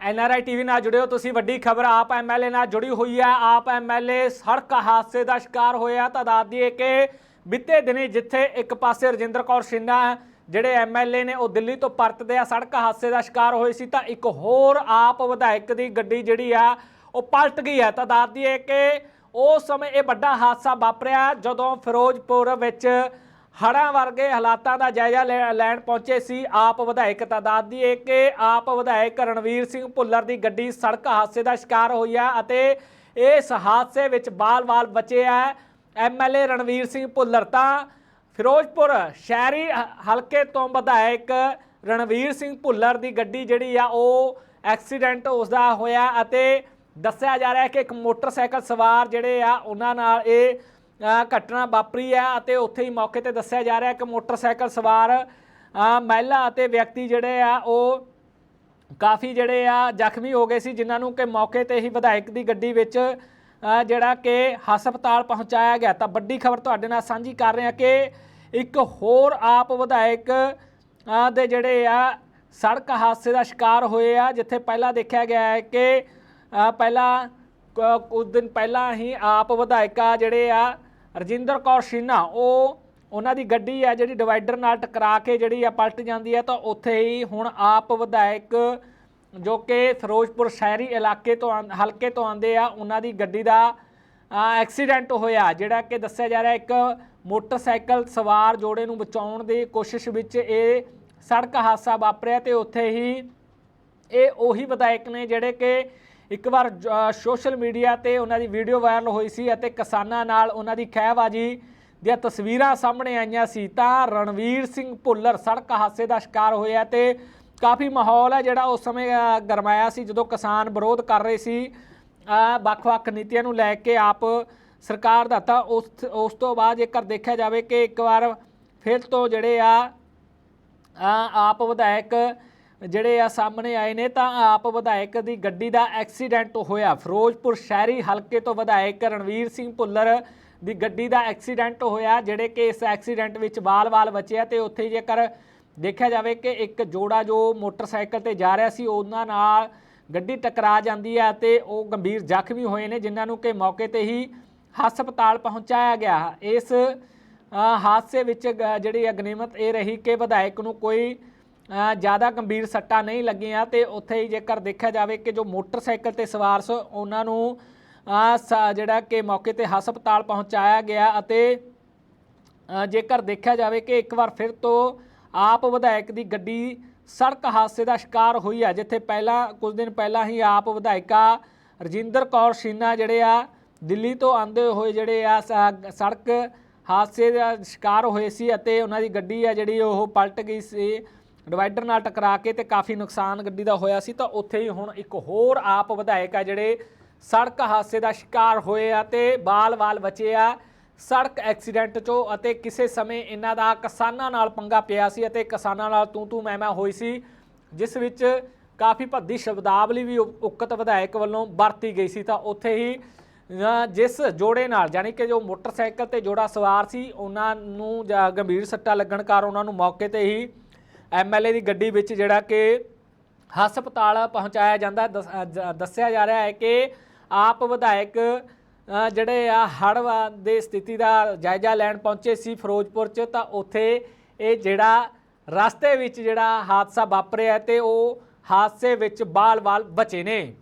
NRI TV ਨਾਲ ਜੁੜਿਓ। ਤੁਸੀਂ ਵੱਡੀ ਖਬਰ ਆਪ ਐਮਐਲਏ ਨਾਲ ਜੁੜੀ ਹੋਈ ਹੈ। ਆਪ ਐਮਐਲਏ ਸੜਕ ਹਾਦਸੇ ਦਾ ਸ਼ਿਕਾਰ ਹੋਇਆ। ਤਾਂ ਦੱਸ ਦਈਏ ਕਿ ਬੀਤੇ ਦਿਨੀ ਜਿੱਥੇ ਇੱਕ ਪਾਸੇ ਰਜਿੰਦਰ ਕੌਰ ਸਿੰਨਾ ਜਿਹੜੇ ਐਮਐਲਏ ਨੇ, ਉਹ ਦਿੱਲੀ ਤੋਂ ਪਰਤਦੇ ਆ। ਸੜਕ ਹਾਦਸੇ ਦਾ ਸ਼ਿਕਾਰ ਹੋਏ ਸੀ ਤਾਂ ਇੱਕ ਹੋਰ ਆਪ ਵਿਧਾਇਕ ਦੀ ਗੱਡੀ ਜਿਹੜੀ ਆ, ਉਹ ਪਲਟ ਗਈ ਹੈ। ਤਾਂ ਦੱਸ ਦਈਏ ਕਿ ਉਸ ਸਮੇਂ ਇਹ ਵੱਡਾ ਹਾਦਸਾ ਵਾਪਰਿਆ ਜਦੋਂ ਫਿਰੋਜ਼ਪੁਰ ਵਿੱਚ ਹੜ੍ਹਾਂ ਵਰਗੇ ਹਾਲਾਤਾਂ ਦਾ ਜਾਇਜ਼ਾ ਲੈ- ਲੈਣ ਪਹੁੰਚੇ ਸੀ ਆਪ ਵਿਧਾਇਕ ਤਾਦਾਦ ਦੱਸ ਦਈਏ ਕਿ ਆਪ ਵਿਧਾਇਕ ਰਣਵੀਰ ਸਿੰਘ ਭੁੱਲਰ ਦੀ ਗੱਡੀ ਸੜਕ ਹਾਦਸੇ ਦਾ ਸ਼ਿਕਾਰ ਹੋਈ ਹੈ ਅਤੇ ਇਸ ਹਾਦਸੇ ਵਿੱਚ ਬਾਲ-ਬਾਲ ਬਚੇ ਆ। ਐਮਐਲਏ ਰਣਵੀਰ ਸਿੰਘ ਭੁੱਲਰ ਤਾਂ ਫਿਰੋਜ਼ਪੁਰ ਸ਼ਹਿਰੀ ਹ- ਹਲਕੇ ਤੋਂ ਵਿਧਾਇਕ ਰਣਵੀਰ ਸਿੰਘ ਭੁੱਲਰ ਦੀ ਗੱਡੀ ਜਿਹੜੀ ਆ, ਉਹ ਐਕਸੀਡੈਂਟ ਉਸਦਾ ਹੋਇਆ ਅਤੇ ਦੱਸਿਆ ਜਾ ਰਿਹਾ ਹੈ ਕਿ ਇੱਕ ਮੋਟਰਸਾਈਕਲ ਸਵਾਰ ਜਿਹੜੇ ਆ, ਉਹਨਾਂ ਨਾਲ ਇਹ ਘਟਨਾ ਵਾਪਰੀ ਹੈ ਅਤੇ ਉੱਥੇ ਹੀ ਮੌਕੇ ਤੇ ਦੱਸਿਆ ਜਾ ਰਿਹਾ ਕਿ ਮੋਟਰਸਾਈਕਲ ਸਵਾਰ ਮਹਿਲਾ ਅਤੇ ਵਿਅਕਤੀ ਜਿਹੜੇ ਆ, ਉਹ ਕਾਫੀ ਜਿਹੜੇ ਆ ਜ਼ਖਮੀ ਹੋ ਗਏ ਸੀ, ਜਿਨ੍ਹਾਂ ਨੂੰ ਕਿ ਮੌਕੇ ਤੇ ਹੀ ਵਿਧਾਇਕ ਦੀ ਗੱਡੀ ਵਿੱਚ ਜਿਹੜਾ ਕਿ ਹਸਪਤਾਲ ਪਹੁੰਚਾਇਆ ਗਿਆ। ਤਾਂ ਵੱਡੀ ਖਬਰ ਤੁਹਾਡੇ ਨਾਲ ਸਾਂਝੀ ਕਰ ਰਹੇ ਹਾਂ ਕਿ ਇੱਕ ਹੋਰ ਆਪ ਵਿਧਾਇਕ ਦੇ ਜਿਹੜੇ ਆ ਸੜਕ ਹਾਦਸੇ ਦਾ ਸ਼ਿਕਾਰ ਹੋਏ ਆ, ਜਿੱਥੇ ਪਹਿਲਾਂ ਦੇਖਿਆ ਗਿਆ ਹੈ ਕਿ ਪਹਿਲਾਂ, ਕ- ਕੁਝ ਦਿਨ ਪਹਿਲਾਂ ਹੀ ਆਪ ਵਿਧਾਇਕਾ ਜਿਹੜੇ ਆ ਰਜਿੰਦਰ ਕੌਰ ਸ਼ੀਨਾ, ਉਹ ਉਹਨਾਂ ਦੀ ਗੱਡੀ ਆ ਜਿਹੜੀ ਡਿਵਾਈਡਰ ਨਾਲ ਟਕਰਾ ਕੇ ਜਿਹੜੀ ਆ ਪਲਟ ਜਾਂਦੀ ਹੈ ਤਾਂ ਉੱਥੇ ਹੀ ਹੁਣ ਆਪ ਵਿਧਾਇਕ ਜੋ ਕਿ ਫਿਰੋਜ਼ਪੁਰ ਸ਼ਹਿਰੀ ਇਲਾਕੇ ਤੋਂ ਆਂ- ਹਲਕੇ ਤੋਂ ਆਂਦੇ ਆ, ਉਹਨਾਂ ਦੀ ਗੱਡੀ ਦਾ ਐਕਸੀਡੈਂਟ ਹੋਇਆ, ਜਿਹੜਾ ਕਿ ਦੱਸਿਆ ਜਾ ਰਿਹਾ ਇੱਕ ਮੋਟਰਸਾਈਕਲ ਸਵਾਰ ਜੋੜੇ ਨੂੰ ਬਚਾਉਣ ਦੀ ਕੋਸ਼ਿਸ਼ ਵਿੱਚ ਇਹ ਸੜਕ ਹਾਦਸਾ ਵਾਪਰਿਆ ਤੇ ਉੱਥੇ ਹੀ ਇਹ ਉਹੀ ਵਿਧਾਇਕ ਨੇ ਜਿਹੜੇ ਕਿ ਇੱਕ ਵਾਰ ਜ- ਸੋਸ਼ਲ ਮੀਡੀਆ ਤੇ ਉਹਨਾਂ ਦੀ ਵੀਡੀਓ ਵਾਇਰਲ ਹੋਈ ਸੀ ਅਤੇ ਕਿਸਾਨਾਂ ਨਾਲ ਉਹਨਾਂ ਦੀ ਖਹਿਬਾਜੀ ਦੀਆਂ ਤਸਵੀਰਾਂ ਸਾਹਮਣੇ ਆਈਆਂ ਸੀ ਤਾਂ ਰਣਵੀਰ ਸਿੰਘ ਭੁੱਲਰ ਸੜਕ ਹਾਦਸੇ ਦਾ ਸ਼ਿਕਾਰ ਹੋਇਆ ਤੇ ਕਾਫੀ ਮਾਹੌਲ ਹੈ ਜਿਹੜਾ ਉਸ ਸਮੇਂ ਗਰਮਾਇਆ ਸੀ ਜਦੋਂ ਕਿਸਾਨ ਵਿਰੋਧ ਕਰ ਰਹੇ ਸੀ। ਵੱਖ-ਵੱਖ ਨੀਤੀਆਂ ਨੂੰ ਲੈ ਕੇ ਆਪ ਸਰਕਾਰ ਦਾ ਤਾਂ ਉਸ ਉਸ ਤੋਂ ਬਾਅਦ ਜੇਕਰ ਦੇਖਿਆ ਜਾਵੇ ਕਿ ਇੱਕ ਵਾਰ ਫਿਰ ਤੋਂ ਜਿਹੜੇ ਆ ਆਪ ਵਿਧਾਇਕ ਜਿਹੜੇ ਆ ਸਾਹਮਣੇ ਆਏ ਨੇ ਤਾਂ ਆਪ ਵਿਧਾਇਕ ਦੀ ਗੱਡੀ ਦਾ ਐਕਸੀਡੈਂਟ ਹੋਇਆ। ਫਿਰੋਜ਼ਪੁਰ ਸ਼ਹਿਰੀ ਹਲਕੇ ਤੋਂ ਵਿਧਾਇਕ ਰਣਵੀਰ ਸਿੰਘ ਭੁੱਲਰ ਦੀ ਗੱਡੀ ਦਾ ਐਕਸੀਡੈਂਟ ਹੋਇਆ, ਜਿਹੜੇ ਕਿ ਇਸ ਐਕਸੀਡੈਂਟ ਵਿੱਚ ਬਾਲ-ਬਾਲ ਬਚਿਆ ਤੇ ਉੱਥੇ ਜੇਕਰ ਦੇਖਿਆ ਜਾਵੇ ਕਿ ਇੱਕ ਜੋੜਾ ਜੋ ਮੋਟਰਸਾਈਕਲ ਤੇ ਜਾ ਰਿਹਾ ਸੀ, ਉਹਨਾਂ ਨਾਲ ਗੱਡੀ ਟਕਰਾ ਜਾਂਦੀ ਹੈ ਤੇ ਉਹ ਗੰਭੀਰ ਜ਼ਖਮੀ ਹੋਏ ਨੇ, ਜਿਨ੍ਹਾਂ ਨੂੰ ਕਿ ਮੌਕੇ ਤੇ ਹੀ ਹਸਪਤਾਲ ਪਹੁੰਚਾਇਆ ਗਿਆ। ਇਸ ਹਾਦਸੇ ਵਿੱਚ ਗ- ਜਿਹੜੀ ਆ ਗਨੀਮਤ ਇਹ ਰਹੀ ਕਿ ਵਿਧਾਇਕ ਨੂੰ ਕੋਈ ਜ਼ਿਆਦਾ ਗੰਭੀਰ ਸੱਟਾਂ ਨਹੀਂ ਲੱਗੀਆਂ ਤੇ ਉੱਥੇ ਹੀ ਜੇਕਰ ਦੇਖਿਆ ਜਾਵੇ ਕਿ ਜੋ ਮੋਟਰਸਾਈਕਲ ਤੇ ਸਵਾਰ ਸੋ ਉਹਨਾਂ ਨੂੰ ਸ- ਜਿਹੜਾ ਕਿ ਮੌਕੇ ਤੇ ਹਸਪਤਾਲ ਪਹੁੰਚਾਇਆ ਗਿਆ ਅਤੇ ਜੇਕਰ ਦੇਖਿਆ ਜਾਵੇ ਕਿ ਇੱਕ ਵਾਰ ਫਿਰ ਤੋਂ ਆਪ ਵਿਧਾਇਕ ਦੀ ਗੱਡੀ ਸੜਕ ਹਾਦਸੇ ਦਾ ਸ਼ਿਕਾਰ ਹੋਈ ਹੈ ਜਿੱਥੇ ਪਹਿਲਾਂ, ਕੁਝ ਦਿਨ ਪਹਿਲਾਂ ਹੀ ਆਪ ਵਿਧਾਇਕਾ ਰਜਿੰਦਰ ਕੌਰ ਸ਼ੀਨਾ ਜਿਹੜੇ ਆ, ਦਿੱਲੀ ਤੋਂ ਆਂਦੇ ਹੋਏ ਜਿਹੜੇ ਆ ਸੜਕ ਹਾਦਸੇ ਦਾ ਸ਼ਿਕਾਰ ਹੋਏ ਸੀ ਅਤੇ ਉਹਨਾਂ ਦੀ ਗੱਡੀ ਆ ਜਿਹੜੀ ਉਹ ਪਲਟ ਗਈ ਸੀ। ਡਿਵਾਈਡਰ ਨਾਲ ਟਕਰਾ ਕੇ ਤੇ ਕਾਫੀ ਨੁਕਸਾਨ ਗੱਡੀ ਦਾ ਹੋਇਆ ਸੀ ਤਾਂ ਉੱਥੇ ਹੀ ਹੁਣ ਇੱਕ ਹੋਰ ਆਪ ਵਿਧਾਇਕ ਆ ਜਿਹੜੇ ਸੜਕ ਹਾਦਸੇ ਦਾ ਸ਼ਿਕਾਰ ਹੋਏ ਆ ਤੇ ਬਾਲ-ਬਾਲ ਬਚੇ ਆ। ਸੜਕ ਐਕਸੀਡੈਂਟ ਚੋਂ ਅਤੇ ਕਿਸੇ ਸਮੇਂ ਇਹਨਾਂ ਦਾ ਕਿਸਾਨਾਂ ਨਾਲ ਪੰਗਾ ਪਿਆ ਸੀ ਅਤੇ ਕਿਸਾਨਾਂ ਨਾਲ ਤੂੰ ਤੂੰ ਮੈਂ ਮੈਂ ਹੋਈ ਸੀ, ਜਿਸ ਵਿੱਚ ਕਾਫੀ ਭੱਦੀ ਸ਼ਬਦਾਵਲੀ ਵੀ ਉਕਤ ਵਿਧਾਇਕ ਵੱਲੋਂ ਵਰਤੀ ਗਈ ਸੀ ਤਾਂ ਉੱਥੇ ਹੀ ਜਿਸ ਜੋੜੇ ਨਾਲ ਯਾਨੀ ਕਿ ਜੋ ਮੋਟਰਸਾਈਕਲ ਤੇ ਜੋੜਾ ਸਵਾਰ ਸੀ, ਉਹਨਾਂ ਨੂੰ ਜਾਂ, ਗੰਭੀਰ ਸੱਟਾਂ ਲੱਗਣ ਕਾਰਨ ਉਹਨਾਂ ਨੂੰ ਮੌਕੇ ਤੇ ਹੀ ਐਮਐਲਏ ਦੀ ਗੱਡੀ ਵਿੱਚ ਜਿਹੜਾ ਕਿ ਹਸਪਤਾਲ ਪਹੁੰਚਾਇਆ ਜਾਂਦਾ, ਦਸ- ਦੱਸਿਆ ਜਾ ਰਿਹਾ ਹੈ ਕਿ ਆਪ ਵਿਧਾਇਕ ਜਿਹੜੇ ਆ ਹੜ੍ਹ ਦੇ ਸਥਿਤੀ ਦਾ ਜਾਇਜ਼ਾ ਲੈਣ ਪਹੁੰਚੇ ਸੀ ਫਿਰੋਜ਼ਪੁਰ ਚ, ਤਾਂ ਉੱਥੇ ਇਹ ਜਿਹੜਾ ਰਸਤੇ ਵਿੱਚ ਜਿਹੜਾ ਹਾਦਸਾ ਵਾਪਰਿਆ ਤੇ ਉਹ ਹਾਦਸੇ ਵਿੱਚ ਬਾਲ-ਬਾਲ ਬਚੇ ਨੇ।